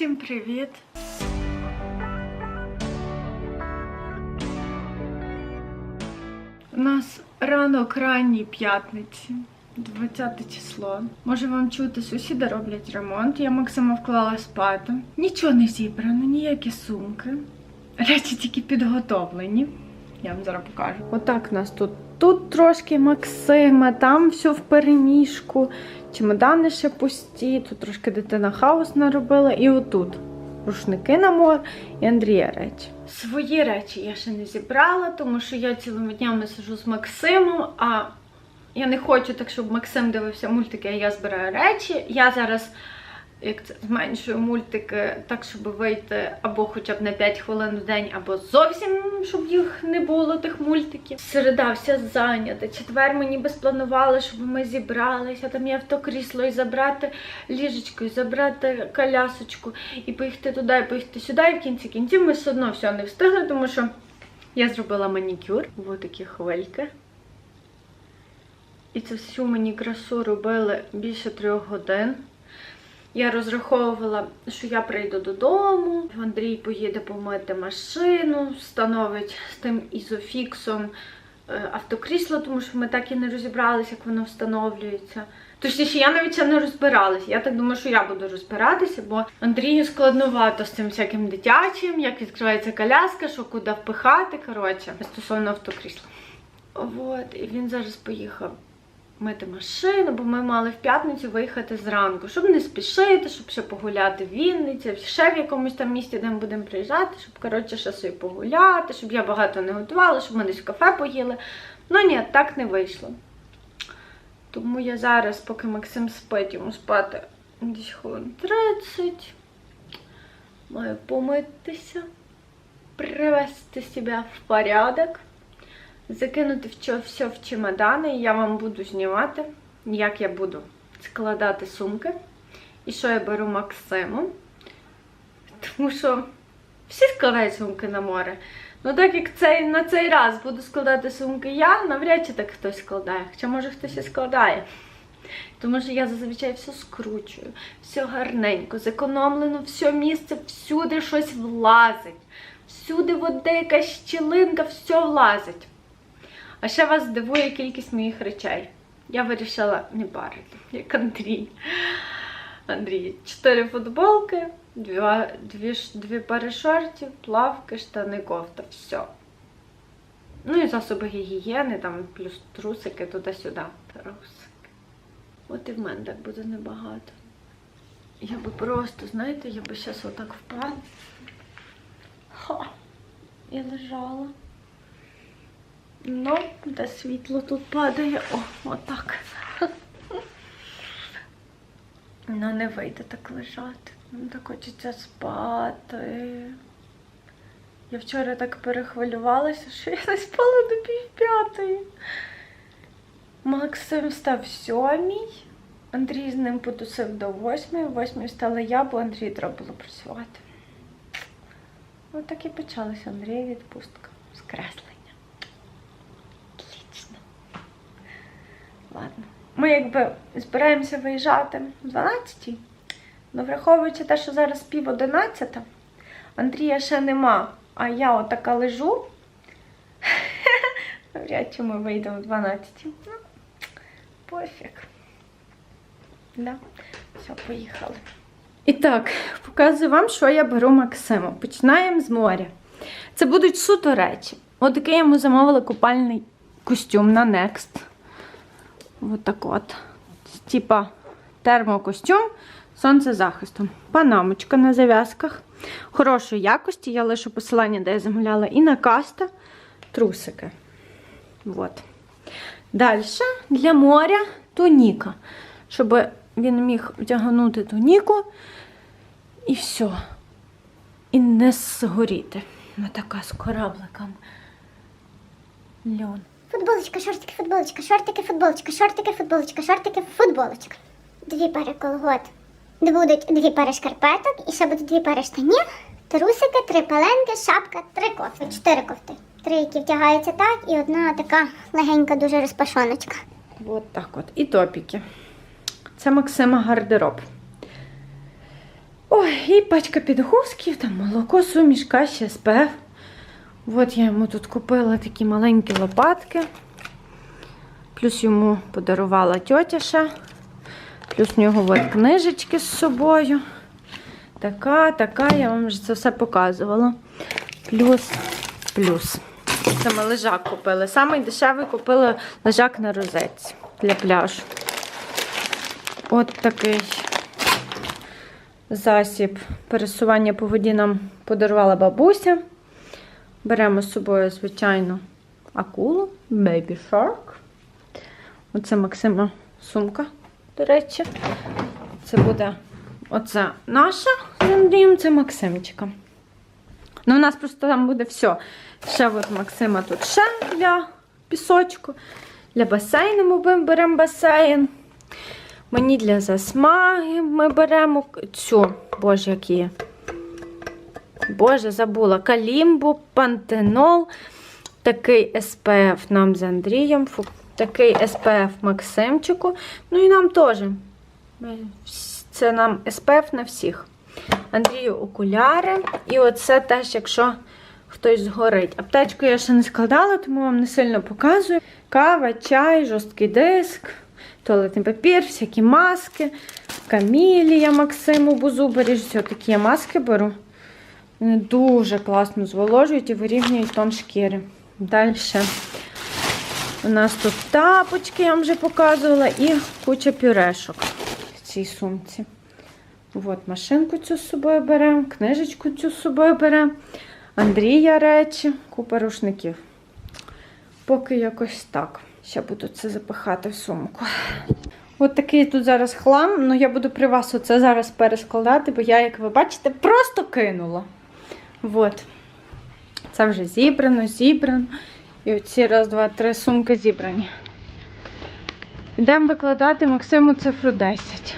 Всім привіт! У нас ранок ранній п'ятниці, 20 число. Може вам чути, сусіди роблять ремонт. Я Максима вклала спати. Нічого не зібрано, ніякі сумки. Речі тільки підготовлені. Я вам зараз покажу. Отак нас тут. Тут трошки Максима, там все в переміжку. Чемодани ще пусті, тут трошки дитина хаос наробила. І отут рушники на мор і Андрія речі. Свої речі я ще не зібрала, тому що я цілими днями сижу з Максимом, а я не хочу так, щоб Максим дивився мультики, а я збираю речі. Я зараз як це зменшую мультики так, щоб вийти або хоча б на 5 хвилин в день, або зовсім щоб їх не було тих мультиків. Середа вся зайнята. Четвер ми ніби спланували, щоб ми зібралися. Там є автокрісло і забрати ліжечко, і забрати колясочку, і поїхати туди, і поїхати сюди. І в кінці кінців ми все одно все не встигли, тому що я зробила манікюр. Ось такі хвильки. І це всю мені красу робили більше трьох годин. Я розраховувала, що я прийду додому, Андрій поїде помити машину, встановить з тим ізофіксом е, автокрісло, тому що ми так і не розібралися, як воно встановлюється. Точніше, я навіть ще не розбиралася. Я так думаю, що я буду розбиратися, бо Андрію складновато з цим всяким дитячим, як відкривається коляска, що куди впихати. Коротше, стосовно автокрісла. От, і він зараз поїхав мити машину, бо ми мали в п'ятницю виїхати зранку, щоб не спішити, щоб ще погуляти в Вінниці, ще в якомусь там місті, де ми будемо приїжджати, щоб коротше ще собі погуляти, щоб я багато не готувала, щоб ми десь в кафе поїли. Ну ні, так не вийшло. Тому я зараз, поки Максим спить, йому спати десь хвилин 30. Маю помитися, привести себе в порядок закинути все в чемодани, і я вам буду знімати, як я буду складати сумки. І що я беру Максиму. Тому що всі складають сумки на море. Ну, так як цей, на цей раз буду складати сумки я, навряд чи так хтось складає. Хоча, може, хтось і складає. Тому що я зазвичай все скручую, все гарненько, зекономлено, все місце, всюди щось влазить. Всюди води, якась щілинка, все влазить. А ще вас здивує кількість моїх речей. Я вирішила не парити, як Андрій. Андрій, чотири футболки, дві, пари шортів, плавки, штани, кофта. Все. Ну і засоби гігієни, там плюс трусики туди-сюди. Трусики. От і в мене так буде небагато. Я би просто, знаєте, я би зараз отак впала. Ха! І лежала. Ну, де світло тут падає. О, отак. Ну, не вийде так лежати. Ну, так хочеться спати. Я вчора так перехвилювалася, що я не спала до півп'ятої. Максим встав сьомій, Андрій з ним потусив до восьмої, восьмій встала я, бо Андрію треба було працювати. Ось так і почалася Андрія відпустка з креслення. Ладно. Ми якби збираємося виїжджати в 12-й. Ну, враховуючи те, що зараз пів одинадцята, Андрія ще нема, а я отака лежу. Навряд чи ми вийдемо в 12. Ну, пофіг. Да. Все, поїхали. І так, показую вам, що я беру Максиму. Починаємо з моря. Це будуть суто речі. Отакий йому замовила купальний костюм на Next. От так от. Типа термокостюм сонцезахистом. Панамочка на зав'язках. Хорошої якості. Я лишу посилання, де я замовляла, і на каста трусики. От. Далі для моря туніка. Щоб він міг вдягнути туніку і все. І не згоріти. Ось така з корабликом. Льон. Футболочка, шортики, футболочка, шортики, футболочка, шортики, футболочка, шортики, футболочка. Дві пари колгот. Будуть дві пари шкарпеток і ще будуть дві пари штанів, трусики, три пеленки, шапка, три кофти. Чотири кофти. Три, які втягаються так, і одна така легенька, дуже розпашоночка. От так от. І топіки. Це Максима гардероб. Ой, і пачка підгузків, там молоко, суміш, каші, СПФ. От я йому тут купила такі маленькі лопатки. Плюс йому подарувала тьотя ще. Плюс в нього от книжечки з собою. Така, така, я вам вже це все показувала. Плюс, плюс. Це ми лежак купили. Самий дешевий купили лежак на розетці для пляжу. От такий засіб пересування по воді нам подарувала бабуся. Беремо з собою, звичайно, акулу, Baby Shark. Оце Максима сумка, до речі. Це буде оце наша з Андрієм, це Максимчика. Ну, у нас просто там буде все. Ще от Максима тут ще для пісочку. Для басейну ми беремо басейн. Мені для засмаги ми беремо цю, боже, які. Боже, забула. Калімбу, пантенол. Такий СПФ нам з Андрієм. Такий СПФ Максимчику. Ну і нам теж. Це нам СПФ на всіх. Андрію окуляри. І оце теж, якщо хтось згорить. Аптечку я ще не складала, тому вам не сильно показую. Кава, чай, жорсткий диск, туалетний папір, всякі маски, камілія Максиму Бузубері. Все такі я маски беру. Вони дуже класно зволожують і вирівнюють тон шкіри. Далі. У нас тут тапочки, я вам вже показувала, і куча пюрешок в цій сумці. От машинку цю з собою беремо, книжечку цю з собою беремо, Андрія речі, купа рушників. Поки якось так. Ще буду це запихати в сумку. От такий тут зараз хлам, ну я буду при вас оце зараз перескладати, бо я, як ви бачите, просто кинула. От. Це вже зібрано, зібрано. І оці раз, два, три сумки зібрані. Йдемо викладати Максиму цифру 10.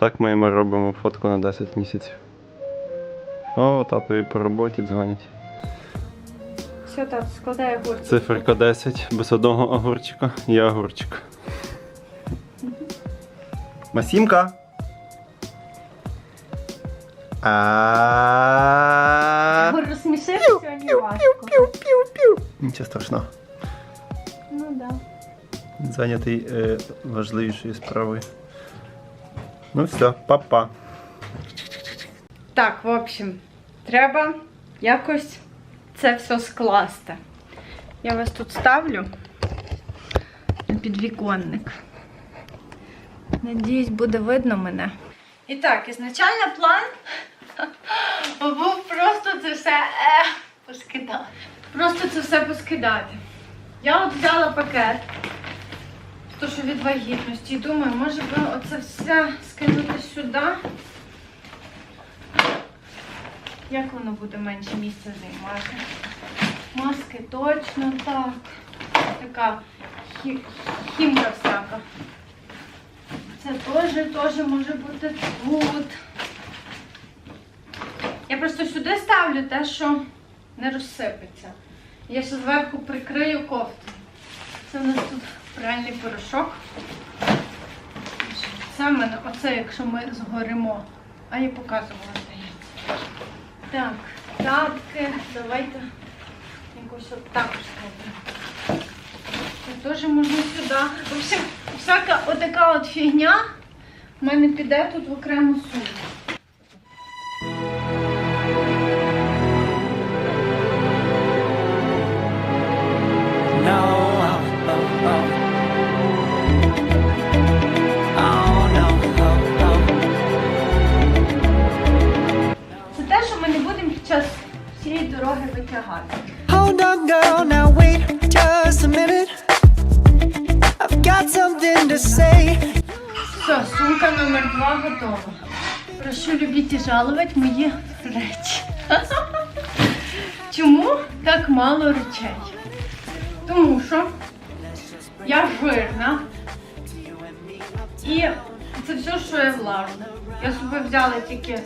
Так ми йому робимо фотку на 10 місяців. О, татові по роботі дзвонять. Все, так, складай огурці. Циферка 10, без одного огурчика і огурчик. Масімка. А. Розсмішити сьогодні важко. Нічого страшного. Ну так. Да. Зайнятий е, важливішою справою. Ну все, па-па. Так, в общем, треба якось це все скласти. Я вас тут ставлю на підвіконник. Надіюсь, буде видно мене. І так, ізначально план був просто це все е, поскидати. Просто це все поскидати. Я от взяла пакет, то що від вагітності, і думаю, може би оце все скинути сюди. Як воно буде менше місця займати? Маски точно так. Така хі- хімка всяка. Це теж, теж може бути тут. Я просто сюди ставлю те, що не розсипеться. Я ще зверху прикрию кофту. Це у нас тут пральний порошок. Це в мене, оце якщо ми згоримо. А я показувала здається. Так, тапки, давайте якось от так зробимо. Це теж можна сюди. В всяка отака от фігня в мене піде тут в окрему сумку. Любіть мої речі. Чому так мало речей? Тому що я жирна. І це все, що я влажу. Я собі взяла тільки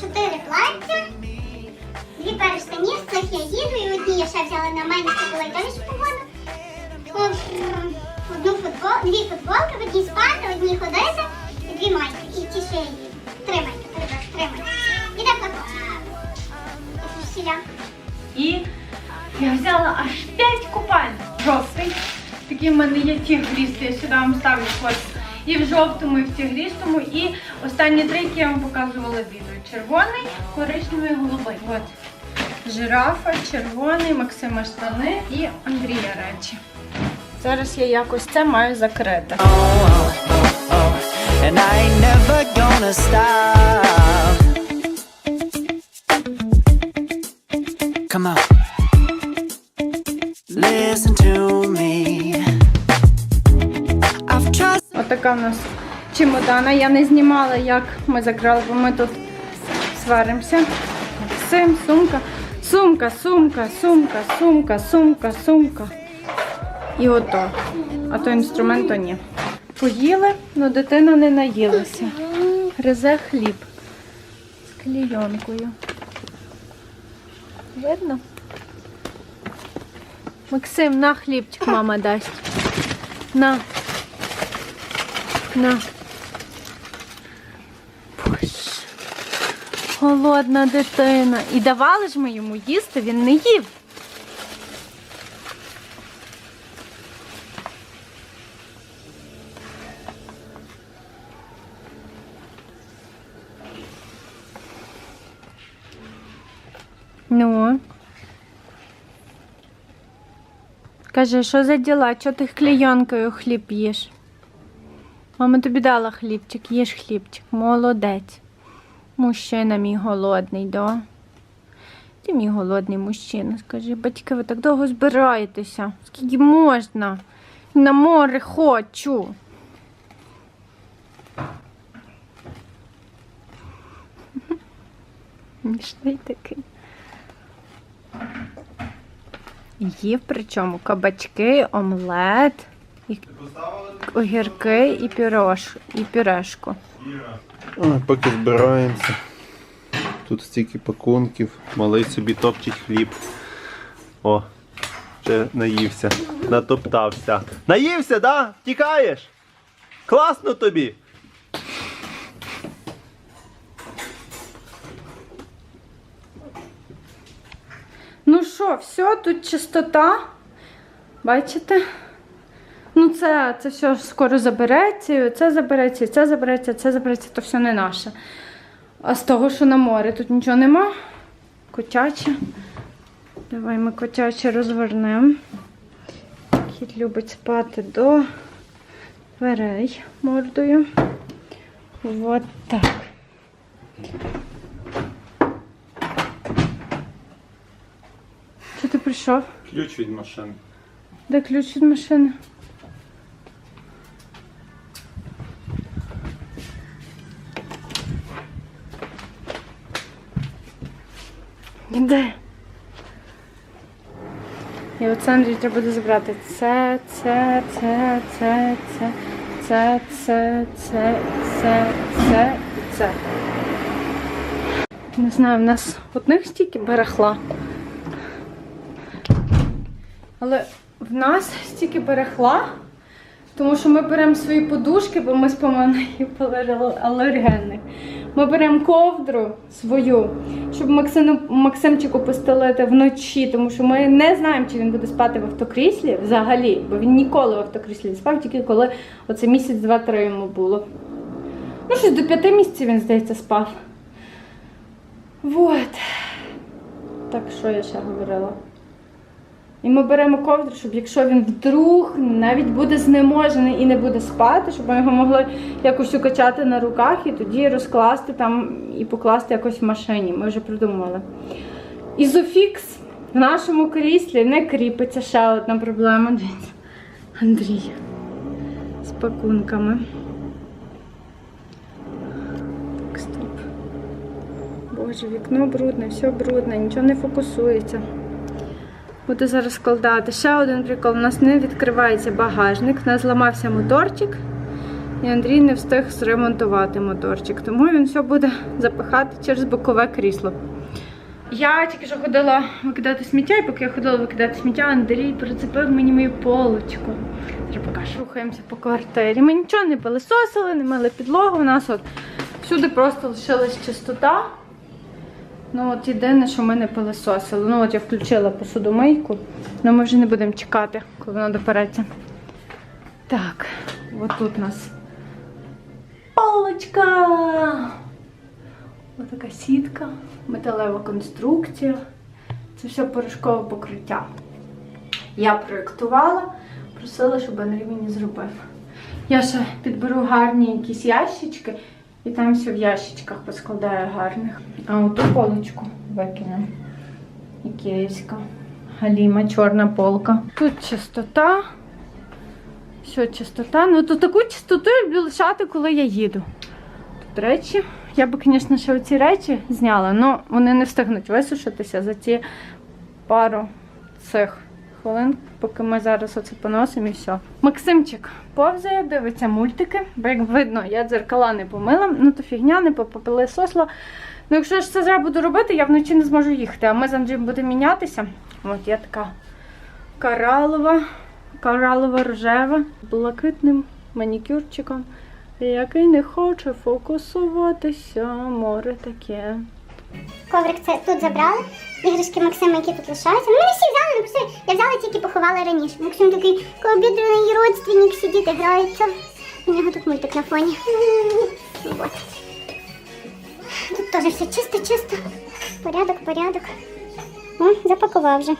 Чотири плаття, дві пари штанів, з цих я їду, і одні я ще взяла на мене, це була й погода. Одну футбол, дві футболки, в одній спати, в одній ходити, і дві майки. І ті, що я. Три майки, перепрошую, три майки. І так так. І я взяла аж 5 купальник. Жовтий. Такий в мене є тігрістий, я сюди вам ставлю фото. І в жовтому, і в тігрістому. І останні три, які я вам показувала відео. Червоний, коричневий, голубий. От. Жирафа, червоний, Максима штани і Андрія речі. Зараз я якось це маю закрити. Oh, oh, oh. And I ain't never gonna stop. Отака в нас чемодана. Я не знімала, як ми закрили, бо ми тут сваримося. Максим, сумка, сумка, сумка, сумка, сумка, сумка, сумка. І ото. А то інструмент то ні. Поїли, але дитина не наїлася. Гризе хліб з клійонкою. Видно? Максим, на хлібчик мама дасть. На. На. Боже. Голодна дитина. І давали ж ми йому їсти, він не їв. Ну. Каже, що за діла? Чого ти клейонкою хліб їш? Мама тобі дала хлібчик, їж хлібчик. Молодець. Мужчина мій голодний, да? Ти мій голодний мужчина, скажи, батьки, ви так довго збираєтеся. Скільки можна? На море хочу. Мішний такий. Їв причому кабачки, омлет, і огірки і пюрош, і пюрешку. Ой, поки збираємося. Тут стільки пакунків, малий собі топчить хліб. О, вже наївся, натоптався. Наївся, да? Тікаєш? Класно тобі. Ну що, все, тут чистота. Бачите? Ну, це, це все скоро забереться, це забереться, це забереться, це забереться, то все не наше. А з того, що на море, тут нічого нема. Котяче. Давай ми котяче розвернемо. Кіт любить спати до дверей мордою. От так. Що ти прийшов? Ключ від машини. Де ключ від машини? Де? І оце Андрій треба буде забрати. Це, це, це, це, це, це, це, це, це, це і це. Не знаю, в нас одних стільки барахла. Але в нас стільки берехла, тому що ми беремо свої подушки, бо ми спимо на алергенних. Ми беремо ковдру свою, щоб Максину, Максимчику постелити вночі, тому що ми не знаємо, чи він буде спати в автокріслі взагалі, бо він ніколи в автокріслі не спав, тільки коли оце місяць, два-три йому було. Ну, щось до п'яти місяців він, здається, спав. Вот. Так, що я ще говорила? І ми беремо ковдру, щоб якщо він вдруг навіть буде знеможений і не буде спати, щоб ми його могли якось укачати на руках і тоді розкласти там і покласти якось в машині. Ми вже придумали. Ізофікс в нашому кріслі не кріпиться. Ще одна проблема. Дивіться. Андрій з пакунками. Так, стоп. Боже, вікно брудне, все брудне, нічого не фокусується. Буду зараз складати. Ще один прикол. У нас не відкривається багажник, у нас зламався моторчик. І Андрій не встиг зремонтувати моторчик, тому він все буде запихати через бокове крісло. Я тільки що ходила викидати сміття, і поки я ходила викидати сміття, Андрій прицепив мені мою полочку. Зараз покажу. Рухаємося по квартирі. Ми нічого не пилисосили, не мили підлогу. У нас от всюди просто лишилась чистота. Ну от єдине, що ми не пилисосили. Ну от я включила посудомийку, але ми вже не будемо чекати, коли вона допереться. Так, от тут у нас полочка. Ось така сітка, металева конструкція. Це все порошкове покриття. Я проєктувала, просила, щоб Андрій мені зробив. Я ще підберу гарні якісь ящички і там все в ящичках поскладаю гарних. А оту полочку викинемо. Ікеївська. Галіма, чорна полка. Тут чистота. Все, чистота. Ну тут таку чистоту я люблю лишати, коли я їду. Тут речі. Я би, звісно, ще оці речі зняла, але вони не встигнуть висушитися за ці пару цих хвилин, поки ми зараз оце поносимо і все. Максимчик повзає, дивиться мультики, бо як видно, я дзеркала не помила, ну то фігня, не попилисосла. Ну, якщо ж це зараз буду робити, я вночі не зможу їхати, а ми з Андрієм будемо мінятися. От я така коралова, коралова рожева, блакитним манікюрчиком, який не хоче фокусуватися, море таке. Коврик це тут забрали. Іграшки Максима, які тут лишаються. Ну, не всі взяли, просто я взяла тільки поховала раніше. Максим такий обідраний родственник сидить, грається. У нього тут мультик на фоні. Вот. Тут теж все чисто, чисто. Порядок, порядок. О, запакував вже.